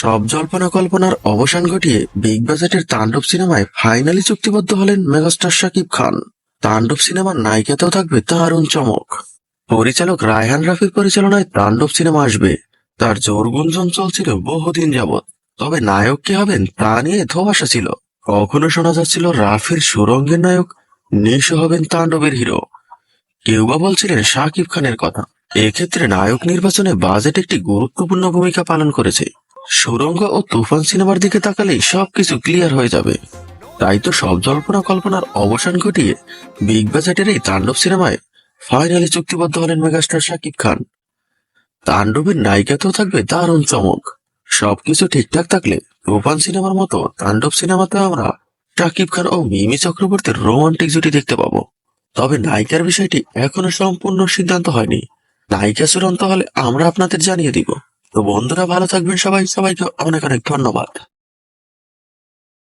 সব জল্পনা কল্পনার অবসান ঘটিয়ে বিগ বাজেটের তাণ্ডব সিনেমায় ফাইনালি চুক্তিবদ্ধ হলেন মেগাস্টার শাকিব খান। তাণ্ডব সিনেমার নায়িকাতেও থাকবে দারুণ চমক। পরিচালক রায়হান রাফির পরিচালনায় তাণ্ডব সিনেমা আসবে। তার জোর গুঞ্জন চলছিল বহুদিন যাবৎ। তবে নায়ক কে হবেন তা নিয়ে ধোয়াশা ছিল। কখনো শোনা যাচ্ছিল রাফির সুরঙ্গের নায়ক, নিশো হবেন তাণ্ডবের হিরো। কেউ বা বলছিলেন শাকিব খানের কথা। এক্ষেত্রে নায়ক নির্বাচনে বাজেট একটি গুরুত্বপূর্ণ ভূমিকা পালন করেছে। সুরঙ্গ ও তুফান সিনেমার দিকে তাকালেই সবকিছু ক্লিয়ার হয়ে যাবে। তাই তো সব জল্পনা কল্পনার অবসান ঘটিয়ে বিগ বাজেটের এই তাণ্ডব সিনেমায় ফাইনালি চুক্তিবদ্ধ হলেন মেগাস্টার শাকিব খান। তাণ্ডবের নায়িকাতেও থাকবে দারুণ চমক। সবকিছু ঠিকঠাক থাকলে তুফান সিনেমার মতো তাণ্ডব সিনেমাতে আমরা শাকিব খান ও মিমি চক্রবর্তীর রোমান্টিক জুটি দেখতে পাবো। তবে নায়িকার বিষয়টি এখনও সম্পূর্ণ সিদ্ধান্ত হয়নি। নায়িকা চূড়ান্ত হলে আমরা আপনাদের জানিয়ে দিব। তো বন্ধুরা ভালো থাকবেন সবাই। সবাইকে অনেক অনেক ধন্যবাদ।